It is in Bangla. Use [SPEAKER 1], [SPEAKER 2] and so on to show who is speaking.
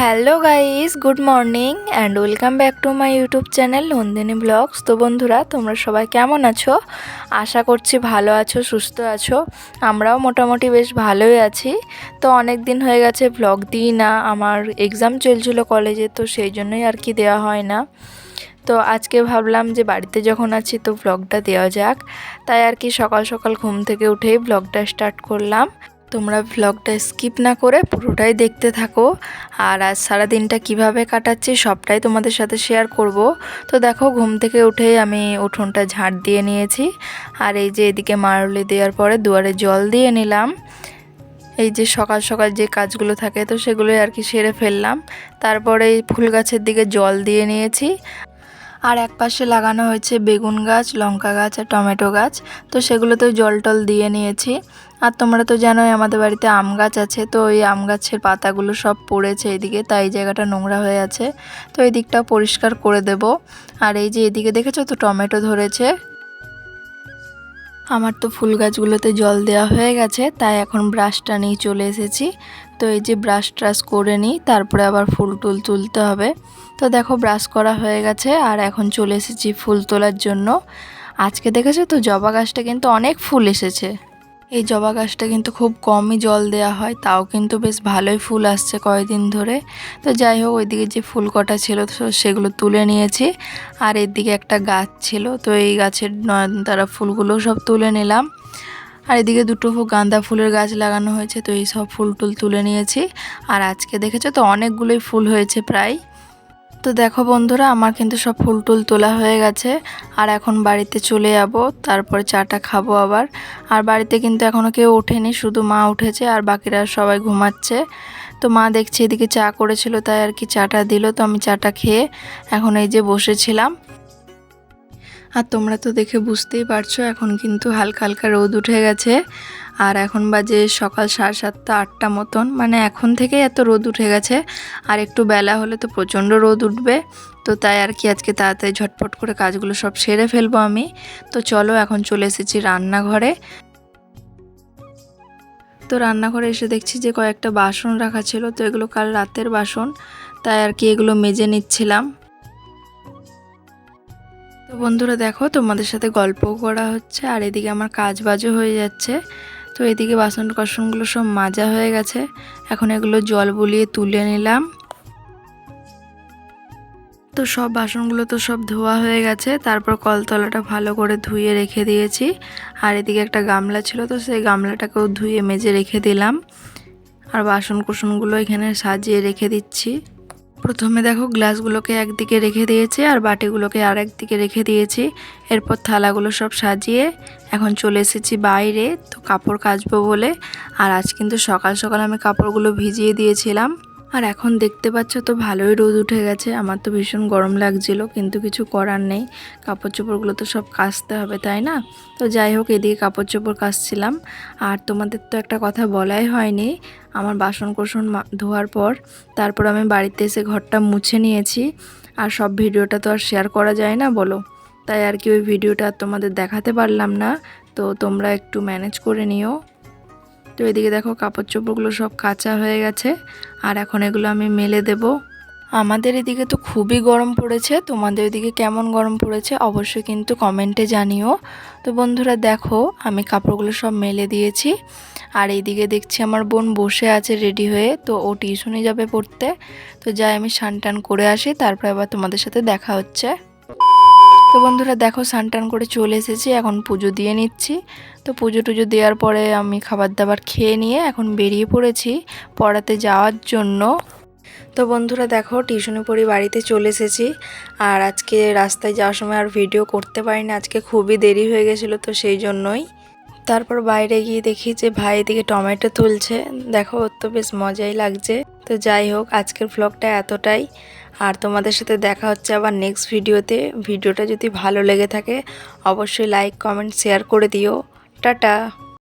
[SPEAKER 1] Hello guys, good morning and welcome back to my YouTube channel Nandini blogs তো বন্ধুরা, তোমরা সবাই কেমন আছো? আশা করছি ভালো আছো, সুস্থ আছো। আমরাও মোটামুটি বেশ ভালোই আছি। তো অনেক দিন হয়ে গেছে ব্লগ দিই না, আমার এক্সাম চলছিল কলেজে তো সেই জন্যই আর কি দেওয়া হয় না। তো আজকে ভাবলাম যে বাড়িতে যখন আছি, তো ব্লগটা দেওয়া যাক। তাই আর কি সকাল সকাল ঘুম থেকে উঠেই ব্লগটা স্টার্ট করলাম। তোমরা ভ্লগটা স্কিপ না করে পুরোটাই দেখতে থাকো। আর আজ সারা দিনটা কীভাবে কাটাচ্ছি সবটাই তোমাদের সাথে শেয়ার করব। তো দেখো, ঘুম থেকে উঠেই আমি উঠোনটা ঝাড় দিয়ে নিয়েছি। আর এই যে এদিকে মারুলি দেওয়ার পরে দুয়ারে জল দিয়ে নিলাম। এই যে সকাল সকাল যে কাজগুলো থাকে তো সেগুলোই আর কি সেরে ফেললাম। তারপরে ফুল গাছের দিকে জল দিয়ে নিয়েছি। আর এক পাশে লাগানো হয়েছে বেগুন গাছ, লঙ্কা গাছ আর টমেটো গাছ। তো সেগুলোতেও জল টল দিয়ে নিয়েছি। আর তোমরা তো জানোই আমাদের বাড়িতে আম গাছ আছে, তো ওই আম গাছের পাতাগুলো সব পড়েছে এদিকে, তাই জায়গাটা নোংরা হয়ে আছে। তো এই দিকটাও পরিষ্কার করে দেব। আর এই যে এদিকে দেখেছ তো টমেটো ধরেছে আমার তো ফুল গাছগুলোতে জল দেওয়া হয়ে গেছে, তাই এখন ব্রাশটা নিয়ে চলে এসেছি। তো এই যে ব্রাশ ট্রাশ করে নিই, তারপরে আবার ফুল টুল তুলতে হবে। তো দেখো ব্রাশ করা হয়ে গেছে, আর এখন চলে এসেছি ফুল তোলার জন্য। আজকে দেখেছ তো জবা গাছটা কিন্তু অনেক ফুল এসেছে। এই জবা গাছটা কিন্তু খুব কমই জল দেওয়া হয়, তাও কিন্তু বেশ ভালোই ফুল আসছে কয়েকদিন ধরে। তো যাই হোক, ওইদিকে যে ফুল কটা ছিল, তো সেগুলো তুলে নিয়েছি। আর এদিকে একটা গাছ ছিল, তো এই গাছের নয়নতারা ফুলগুলো সব তুলে নিলাম। আর এদিকে দুটো গাঁদা ফুলের গাছ লাগানো হয়েছে, তো এই সব ফুল টুল তুলে নিয়েছি। আর আজকে দেখেছ তো, অনেকগুলোই ফুল হয়েছে প্রায়। তো দেখো বন্ধুরা, আমার কিন্তু সব ফুল টুল তোলা হয়ে গেছে। আর এখন বাড়িতে চলে যাব, তারপরে চাটা খাব আবার। আর বাড়িতে কিন্তু এখনও কেউ ওঠেনি, শুধু মা উঠেছে আর বাকিরা সবাই ঘুমাচ্ছে। তো মা দেখছি এদিকে চা করেছিল, তাই আর কি চাটা দিল। তো আমি চাটা খেয়ে এখন এই যে বসেছিলাম। আর তোমরা তো দেখে বুঝতেই পারছ, এখন কিন্তু হালকা হালকা রোদ উঠে গেছে। আর এখন বাজে সকাল সাড়ে সাতটা, আটটা মতন। মানে এখন থেকেই এত রোদ উঠে গেছে। আর একটু বেলা হলে তো প্রচণ্ড রোদ উঠবে। তো তাই আর কি আজকে তাড়াতাড়ি ঝটপট করে কাজগুলো সব সেরে ফেলব আমি। তো চলো এখন চলে এসেছি রান্নাঘরে। তো রান্নাঘরে এসে দেখছি যে কয়েকটা বাসন রাখা ছিল, তো এগুলো কাল রাতের বাসন। তাই আর কি এগুলো মেজে নিচ্ছিলাম। তো বন্ধুরা দেখো, তোমাদের সাথে গল্পও করা হচ্ছে, আর এদিকে আমার কাজ বাজও হয়ে যাচ্ছে। তো এদিকে বাসন কাসনগুলো সব মাজা হয়ে গেছে। এখন এগুলো জল বুলিয়ে তুলে নিলাম। তো সব বাসনগুলো তো সব ধোয়া হয়ে গেছে, তারপর কলতলাটা ভালো করে ধুয়ে রেখে দিয়েছি। আর এদিকে একটা গামলা ছিল, তো সেই গামলাটাকেও ধুয়ে মেজে রেখে দিলাম। আর বাসন কুসনগুলো এখানে সাজিয়ে রেখে দিচ্ছি। প্রথমে দেখো গ্লাসগুলোকে একদিকে রেখে দিয়েছি আর বাটিগুলোকে আর একদিকে রেখে দিয়েছি। এরপর থালাগুলো সব সাজিয়ে এখন চলে এসেছি বাইরে, তো কাপড় কাচবো বলে। আর আজ কিন্তু সকাল সকাল আমি কাপড়গুলো ভিজিয়ে দিয়েছিলাম। আর এখন দেখতে পাচ্ছ তো ভালোই রোদ উঠে গেছে। আমার তো ভীষণ গরম লাগছিল, কিন্তু কিছু করার নেই। কাপড় চোপড়গুলো তো সব কাচতে হবে, তাই না? তো যাই হোক, এদিকে কাপড় চোপড় কাচছিলাম। আর তোমাদের তো একটা কথা বলাই হয়নি, আমার বাসন কোসন ধোয়ার পর। তারপর আমি বাড়িতে এসে ঘরটা মুছে নিয়েছি। আর সব ভিডিওটা তো আর শেয়ার করা যায় না বলো। তাই আর কি ওই ভিডিওটা তোমাদের দেখাতে পারলাম না। তো তোমরা একটু ম্যানেজ করে নিও। তো এদিকে দেখো কাপড় চোপড়গুলো সব কাঁচা হয়ে গেছে, আর এখন এগুলো আমি মেলে দেব। আমাদের এদিকে তো খুবই গরম পড়েছে, তোমাদের এদিকে কেমন গরম পড়েছে অবশ্যই কিন্তু কমেন্টে জানিও। তো বন্ধুরা দেখো, আমি কাপড়গুলো সব মেলে দিয়েছি, আর এইদিকে দেখছি আমার বোন বসে আছে রেডি হয়ে, তো ও টিউশনে যাবে পড়তে। তো যাই আমি স্নান টান করে আসি, তারপরে আবার তোমাদের সাথে দেখা হচ্ছে। তো বন্ধুরা দেখো স্নান করে চলে এসেছি, এখন পুজো দিয়ে নিচ্ছি। তো পুজো টুজো দেওয়ার পরে আমি খাবার দাবার খেয়ে নিয়ে এখন বেরিয়ে পড়েছি পড়াতে যাওয়ার জন্য। তো বন্ধুরা দেখো টিউশনি পড়ি বাড়িতে চলে এসেছি, আর আজকে রাস্তায় যাওয়ার সময় আর ভিডিও করতে পারিনি, আজকে খুবই দেরি হয়ে গেছিল তো সেই জন্যই। তারপর বাইরে গিয়ে দেখি যে ভাই এদিকে টমেটো তুলছে। দেখো, ওর তো বেশ মজাই লাগছে। তো যাই হোক, আজকের ব্লগটা এতটাই। আর তোমাদের সাথে দেখা হচ্ছে আবার নেক্সট ভিডিওতে ভিডিওটা যদি ভালো লেগে থাকে, অবশ্যই লাইক কমেন্ট শেয়ার করে দিও। টাটা!